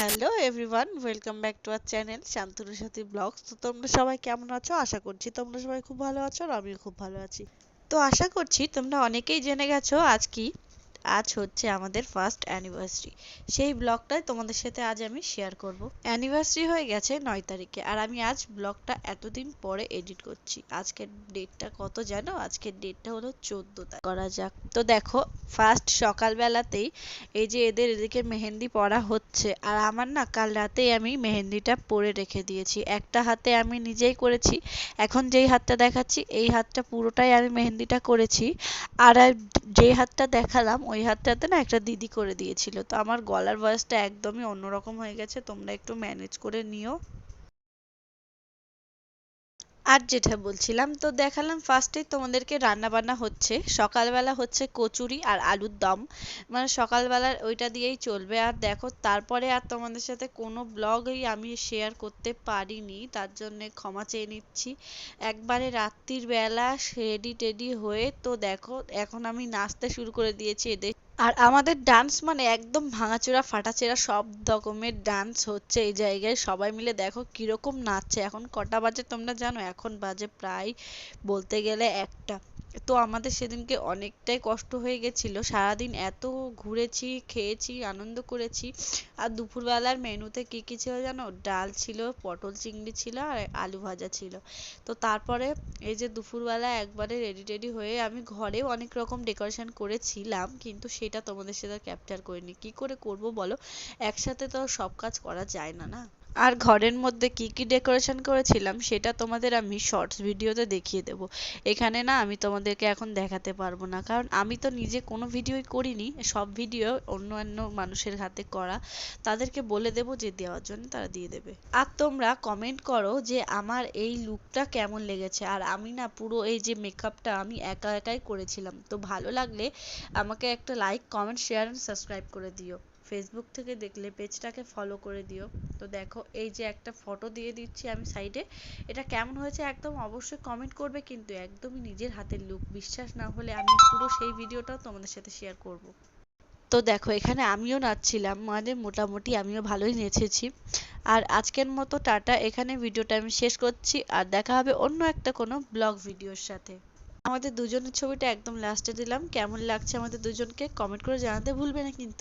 Hello everyone, welcome back to our channel Shantanu Sathi blogs. তো তোমরা সবাই কেমন আছো? আশা করছি তোমরা সবাই খুব ভালো আছো আর আমিও খুব ভালো আছি। তো আশা করছি তোমরা অনেকেই জেনে গেছো আজ কি আজ হচ্ছে আমাদের ফার্স্ট অ্যানিভার্সারি সেই ব্লগটাই তোমাদের সাথে আজ আমি শেয়ার করব। অ্যানিভার্সারি হয়ে গেছে নয় তারিখে, আর আমি আজ ব্লগটা এতদিন পরে এডিট করছি। আজকের ডেটটা কত জানো? আজকের ডেটটা হলো চোদ্দ তারিখ। করা যাক। তো দেখো ফার্স্ট সকালবেলাতেই এই যে এদের এদিকে মেহেন্দি পড়া হচ্ছে, আর আমার না কাল রাতেই আমি মেহেন্দিটা পরে রেখে দিয়েছি। একটা হাতে আমি নিজেই করেছি, এখন যেই হাতটা দেখাচ্ছি, এই হাতটা পুরোটাই আমি মেহেন্দিটা করেছি। আর যে হাতটা দেখালাম, ওই হাতটাতে না একটা দিদি করে দিয়েছিল। তো আমার গলার ভয়েসটা একদমই অন্যরকম হয়ে গেছে। তোমরা একটু ম্যানেজ করে নিও। আর যেটা বলছিলাম, তো দেখালাম ফার্স্টেই তোমাদেরকে রান্না বান্না হচ্ছে। সকালবেলা হচ্ছে কচুরি আর আলুর দম। মানে সকালবেলার ওইটা দিয়েই চলবে। আর দেখো, তারপরে আর তোমাদের সাথে কোনো ব্লগই আমি শেয়ার করতে পারিনি, তার জন্য ক্ষমা চেয়ে নিচ্ছি। একবারে রাত্রির বেলা রেডি টেডি হয়ে, তো দেখো, এখন আমি নাচতে শুরু করে দিয়েছি এদের আর আমাদের ডান্স মানে একদম ভাঙাচোরা, ফাটাচেরা সব রকমের ডান্স হচ্ছে এই জায়গায়। সবাই মিলে দেখো কীরকম নাচছে। এখন কটা বাজে তোমরা জানো? এখন বাজে প্রায় বলতে গেলে একটা। তো আমাদের সেদিনকে অনেকটাই কষ্ট হয়ে গেছিল। সারাদিন এত ঘুরেছি, খেয়েছি, আনন্দ করেছি। আর দুপুরবেলার মেনুতে কি কি ছিল জানো? ডাল ছিল, পটল চিংড়ি ছিল আর আলু ভাজা ছিল। তো তারপরে এই যে দুপুরবেলা একবারে রেডি টেডি হয়ে আমি ঘরেও অনেক রকম ডেকোরেশন করেছিলাম, কিন্তু সেটা তোমাদের সাথে ক্যাপচার করিনি। কি করে করব বলো? একসাথে তো সব কাজ করা যায় না না? আর ঘরের মধ্যে কি কি ডেকোরেশন করেছিলাম, সেটা তোমাদের আমি শর্টস ভিডিওতে দেখিয়ে দেব। এখানে না আমি তোমাদেরকে এখন দেখাতে পারব না, কারণ আমি তো নিজে কোনো ভিডিওই করিনি, সব ভিডিও অন্যান্য মানুষের হাতে করা। তাদেরকে বলে দেব যে দেওয়ার জন্য তারা দিয়ে দেবে। আর তোমরা কমেন্ট করো যে আমার এই লুকটা কেমন লেগেছে, আর আমি না পুরো এই যে মেকআপটা আমি একা একাই করেছিলাম। তো ভালো লাগলে আমাকে একটা like comment share and subscribe করে দিও। ফেসবুক থেকে দেখলে পেজটাকে ফলো করে দিও। তো দেখো, এই যে একটা ফটো দিয়ে দিচ্ছি আমি সাইডে এটা কেমন হয়েছে একদম অবশ্যই কমেন্ট করবে, কিন্তু একদমই নিজের হাতের লুক বিশ্বাস না হলে আমি পুরো সেই ভিডিওটাও তোমাদের সাথে শেয়ার করব। তো দেখো, এখানে আমিও নাচছিলাম মানে মোটামুটি আমিও ভালোই নেচেছি। আর আজকের মতো টাটা, এখানে ভিডিওটা আমি শেষ করছি, আর দেখা হবে অন্য একটা কোনো ব্লগ ভিডিওর সাথে। আমাদের দুজনের ছবিটা একদম লাস্টে দিলাম। কেমন লাগছে আমাদের দুজনকে কমেন্ট করে জানাতে ভুলবে না কিন্তু।